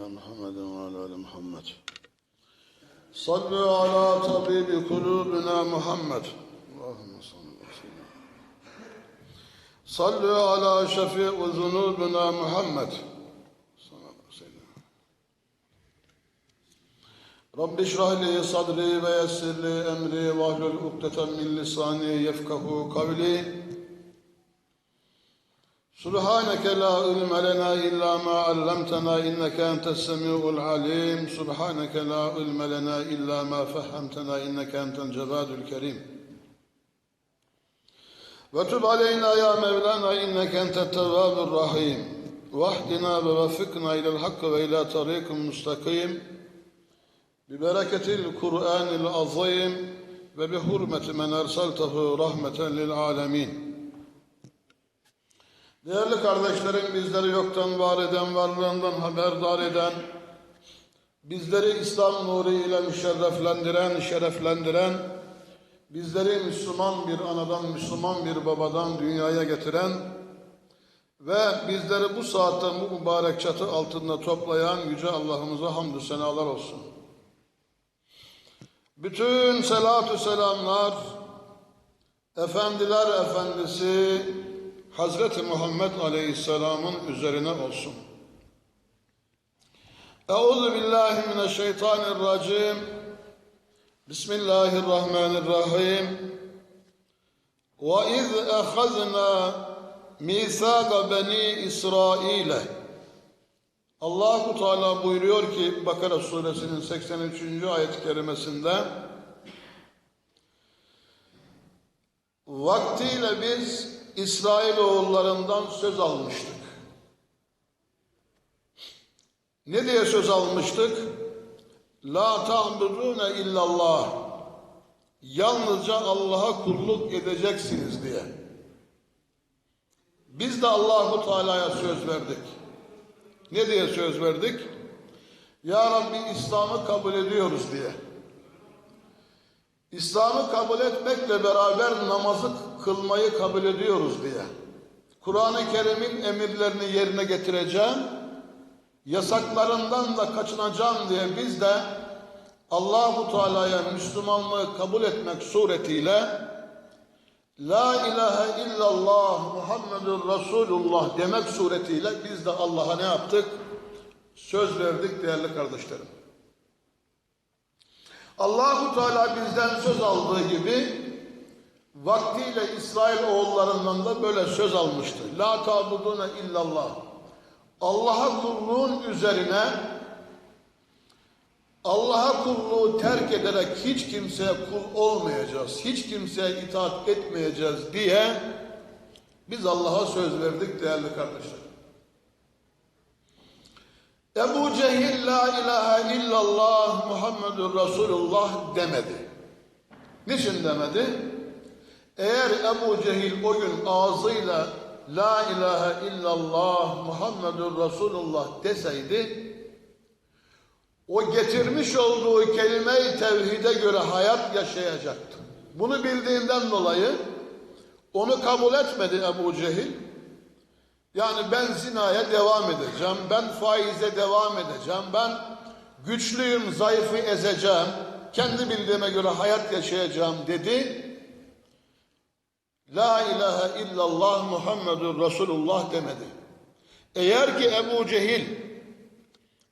وعلى ال محمد صلوا على طبيب قلوبنا محمد اللهم صل على سيدنا صلوا على شفيع ذنوبنا محمد صلى الله عليه وسلم رب اشرح لي صدري ويسر لي امري واحلل عقدة من لساني يفقه قولي سبحانك لا علم لنا إلا ما علمتنا إنك أنت السميع العليم. سبحانك لا علم لنا إلا ما فهمتنا إنك أنت الجواد الكريم. وتب علينا يا مولانا إنك أنت التواب الرحيم. واهدنا ووفقنا إلى الحق وإلى طريق مستقيم. ببركة القرآن العظيم وبحرمة من أرسلته رحمة للعالمين. Değerli kardeşlerim, bizleri yoktan var eden, varlığından haberdar eden, bizleri İslam nuru ile müşerreflendiren, şereflendiren, bizleri Müslüman bir anadan, Müslüman bir babadan dünyaya getiren ve bizleri bu saatte bu mübarek çatı altında toplayan Yüce Allah'ımıza hamdü senalar olsun. Bütün selatü selamlar, Efendiler Efendisi, Hazreti Muhammed Aleyhisselam'ın üzerine olsun. Euzu billahi mineşşeytanirracim. Bismillahirrahmanirrahim. Ve iz ehazna misaga beni İsrail'e. Allahu Teala buyuruyor ki Bakara suresinin 83. ayet-i kerimesinde Vaktiyle biz İsrailoğullarından söz almıştık. Ne diye söz almıştık? La ta'budune illallah. Yalnızca Allah'a kulluk edeceksiniz diye. Biz de Allahu Teala'ya söz verdik. Ne diye söz verdik? Ya Rabbi İslam'ı kabul ediyoruz diye. İslam'ı kabul etmekle beraber namazı kılmayı kabul ediyoruz diye. Kur'an-ı Kerim'in emirlerini yerine getireceğim, yasaklarından da kaçınacağım diye biz de Allahu Teala'ya Müslümanlığı kabul etmek suretiyle La ilahe illallah Muhammedur Resulullah demek suretiyle biz de Allah'a ne yaptık? Söz verdik değerli kardeşlerim. Allahu Teala bizden söz aldığı gibi vaktiyle İsrail oğullarından da böyle söz almıştı. La tabudune illallah. Allah'a kulluğun üzerine Allah'a kulluğu terk ederek hiç kimseye kul olmayacağız, hiç kimseye itaat etmeyeceğiz diye biz Allah'a söz verdik değerli kardeşler. Ebu Cehil la ilahe illallah Muhammedur Resulullah demedi. Niçin demedi? Eğer Ebu Cehil o gün ağzıyla la ilahe illallah Muhammedur Resulullah deseydi o getirmiş olduğu kelime-i tevhide göre hayat yaşayacaktı. Bunu bildiğinden dolayı onu kabul etmedi Ebu Cehil. Yani ben zinaya devam edeceğim, ben faize devam edeceğim, ben güçlüyüm, zayıfı ezeceğim, kendi bildiğime göre hayat yaşayacağım dedi. La ilahe illallah Muhammedur Resulullah demedi. Eğer ki Ebu Cehil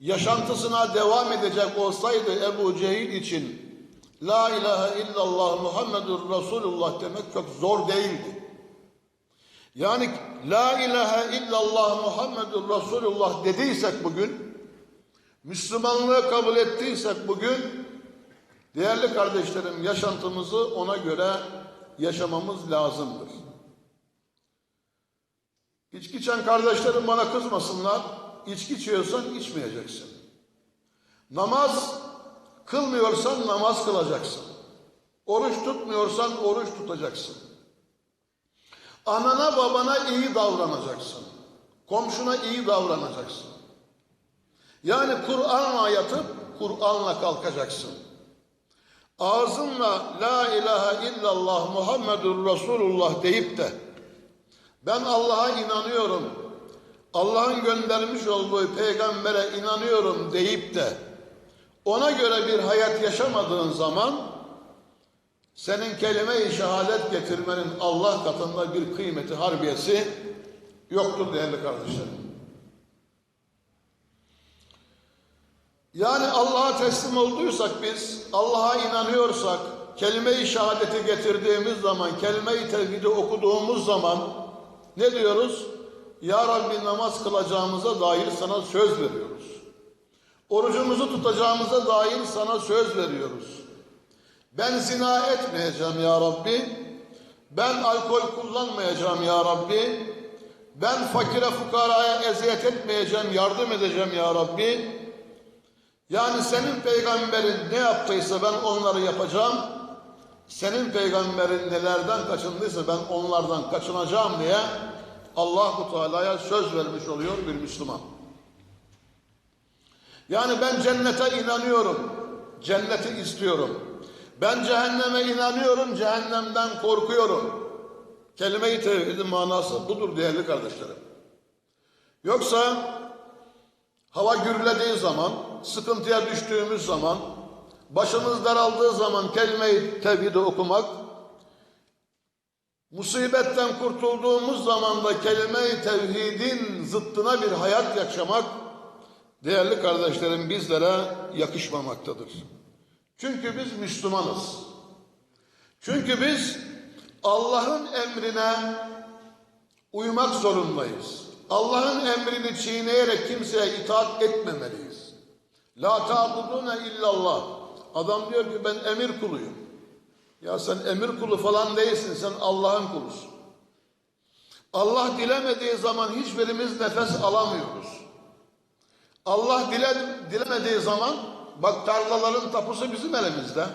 yaşantısına devam edecek olsaydı Ebu Cehil için La ilahe illallah Muhammedur Resulullah demek çok zor değildi. Yani La ilahe illallah Muhammedur Resulullah dediysek bugün, Müslümanlığı kabul ettiysek bugün, değerli kardeşlerim yaşantımızı ona göre yaşamamız lazımdır. İçki içen kardeşlerim bana kızmasınlar. İçki içiyorsan içmeyeceksin. Namaz Kılmıyorsan namaz kılacaksın. Oruç tutmuyorsan oruç tutacaksın. Anana babana iyi davranacaksın. Komşuna iyi davranacaksın. Yani Kur'an'la yatıp Kur'an'la kalkacaksın. Ağzınla la ilahe illallah Muhammedur Resulullah deyip de ben Allah'a inanıyorum, Allah'ın göndermiş olduğu peygambere inanıyorum deyip de ona göre bir hayat yaşamadığın zaman senin kelime-i şehadet getirmenin Allah katında bir kıymeti harbiyesi yoktur değerli kardeşlerim. Yani Allah'a teslim olduysak biz, Allah'a inanıyorsak, kelime-i şehadeti getirdiğimiz zaman, kelime-i tevhidi okuduğumuz zaman ne diyoruz? Ya Rabbi namaz kılacağımıza dair sana söz veriyoruz. Orucumuzu tutacağımıza dair sana söz veriyoruz. Ben zina etmeyeceğim ya Rabbi. Ben alkol kullanmayacağım ya Rabbi. Ben fakire fukaraya eziyet etmeyeceğim, yardım edeceğim ya Rabbi. Yani senin peygamberin ne yaptıysa ben onları yapacağım. Senin peygamberin nelerden kaçındıysa ben onlardan kaçınacağım diye Allahu Teala'ya söz vermiş oluyor bir Müslüman. Yani ben cennete inanıyorum. Cenneti istiyorum. Ben cehenneme inanıyorum. Cehennemden korkuyorum. Kelime-i tevhidin manası budur değerli kardeşlerim. Yoksa hava gürlediği zaman, sıkıntıya düştüğümüz zaman, başımız daraldığı zaman kelime-i tevhidi okumak, musibetten kurtulduğumuz zaman da kelime-i tevhidin zıttına bir hayat yaşamak, değerli kardeşlerim bizlere yakışmamaktadır. Çünkü biz Müslümanız. Çünkü biz Allah'ın emrine uymak zorundayız. Allah'ın emrini çiğneyerek kimseye itaat etmemeliyiz. La ta'budune illallah. Adam diyor ki ben emir kuluyum. Ya sen emir kulu falan değilsin. Sen Allah'ın kulusun. Allah dilemediği zaman hiçbirimiz nefes alamıyoruz. Allah dile, dilemediği zaman bak tarlaların tapusu bizim elimizde.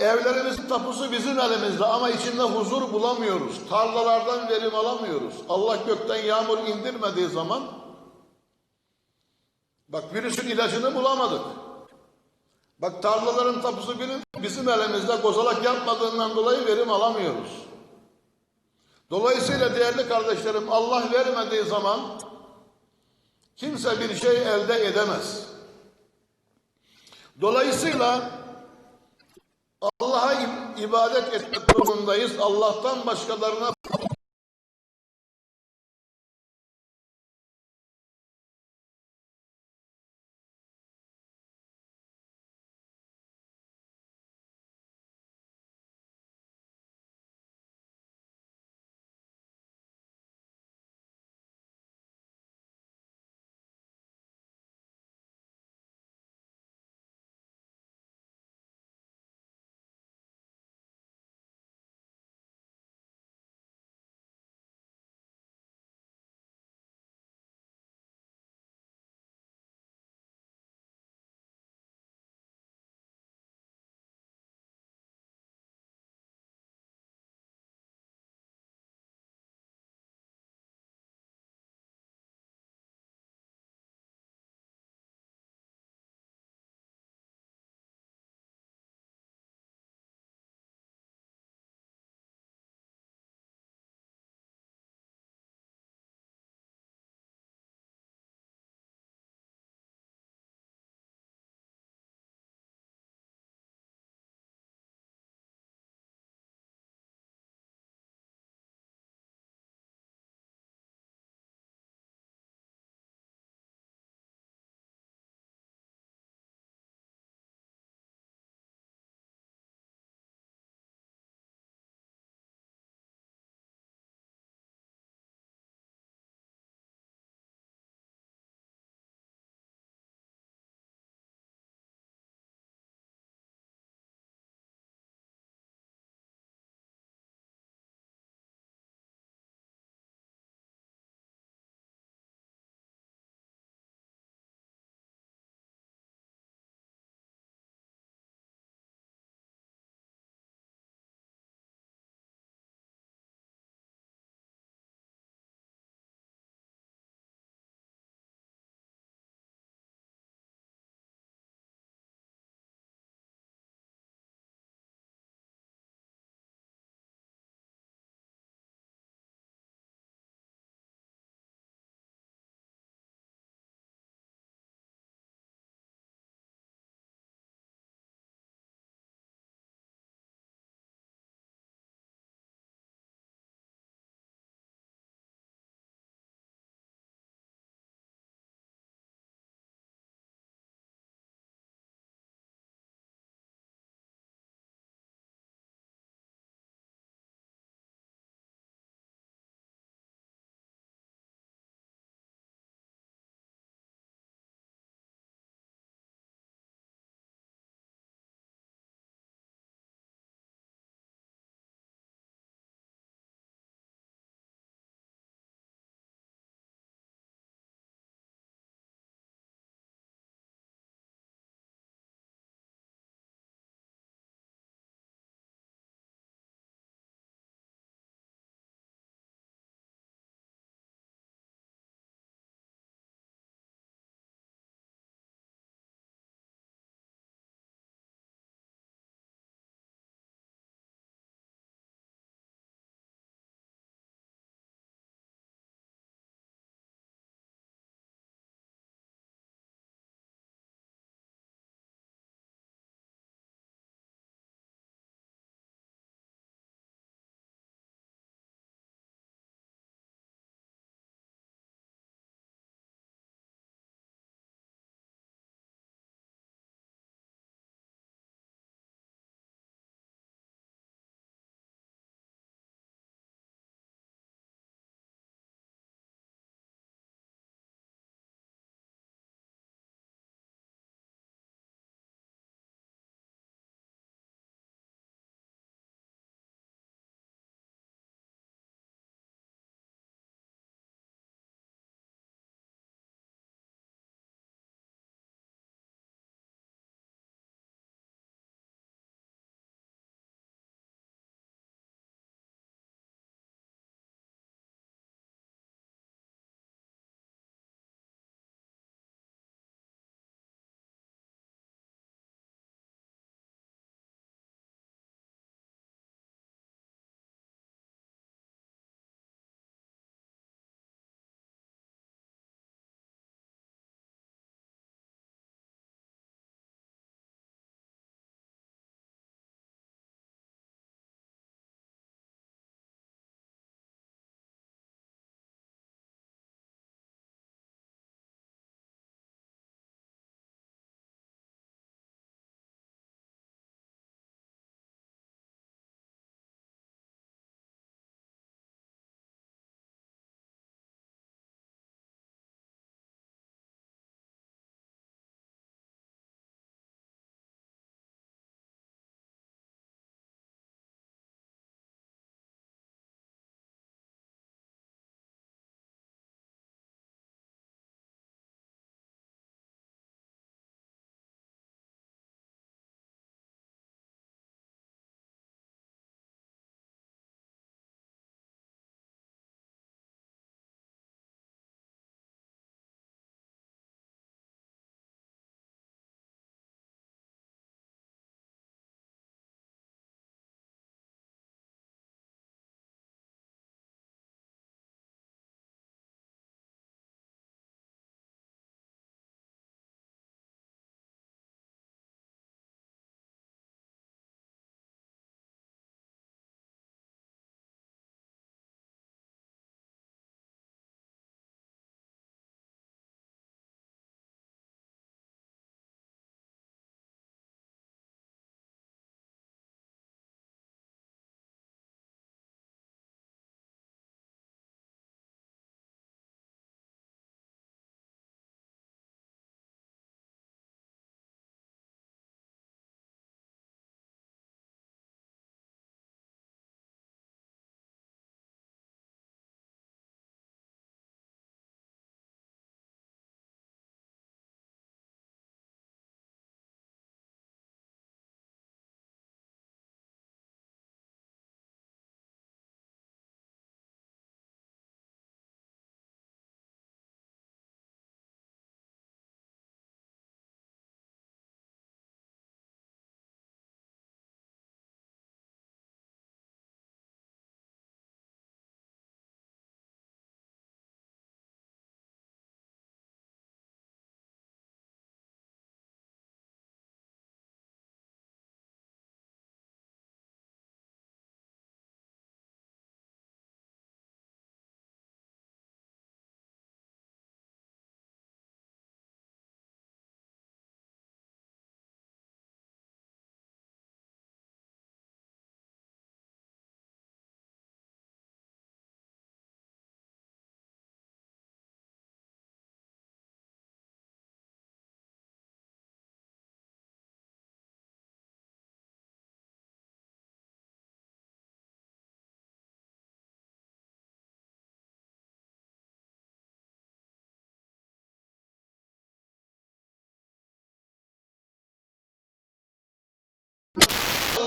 Evlerimizin tapusu bizim elimizde ama içinde huzur bulamıyoruz. Tarlalardan verim alamıyoruz. Allah gökten yağmur indirmediği zaman bak virüsün ilacını bulamadık. Bak tarlaların tapusu bizim elimizde kozalak yapmadığından dolayı verim alamıyoruz. Dolayısıyla değerli kardeşlerim Allah vermediği zaman kimse bir şey elde edemez. Dolayısıyla Allah'a ibadet etmek durumundayız. Allah'tan başkalarına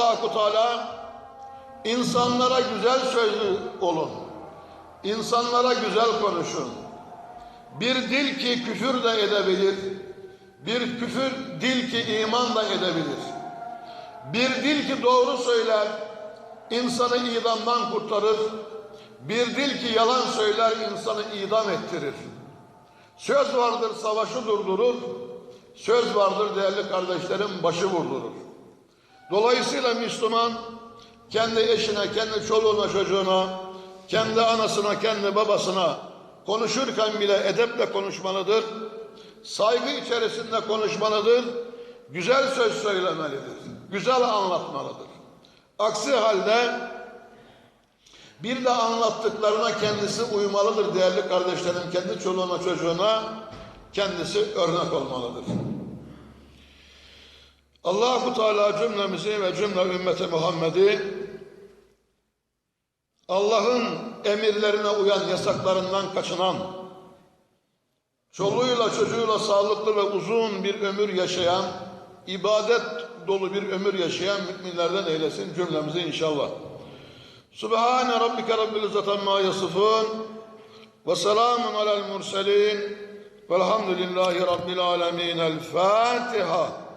Allahu Teala insanlara güzel sözlü olun. İnsanlara güzel konuşun. Bir dil ki küfür de edebilir. Bir küfür dil ki iman da edebilir. Bir dil ki doğru söyler, insanı idamdan kurtarır. Bir dil ki yalan söyler, insanı idam ettirir. Söz vardır savaşı durdurur. Söz vardır değerli kardeşlerim başı vurdurur. Dolayısıyla Müslüman kendi eşine, kendi çoluğuna, çocuğuna, kendi anasına, kendi babasına konuşurken bile edeple konuşmalıdır. Saygı içerisinde konuşmalıdır. Güzel söz söylemelidir. Güzel anlatmalıdır. Aksi halde bir de anlattıklarına kendisi uymalıdır değerli kardeşlerim. Kendi çoluğuna, çocuğuna kendisi örnek olmalıdır. Allahu Teala cümlemizi ve cümle ümmeti Muhammed'i Allah'ın emirlerine uyan, yasaklarından kaçınan, çoluğuyla çocuğuyla sağlıklı ve uzun bir ömür yaşayan, ibadet dolu bir ömür yaşayan müminlerden eylesin cümlemizi inşallah. Subhane rabbike rabbil izzati amma yasifun ve selamun alel murselin velhamdülillahi rabbil alemin. El Fatiha.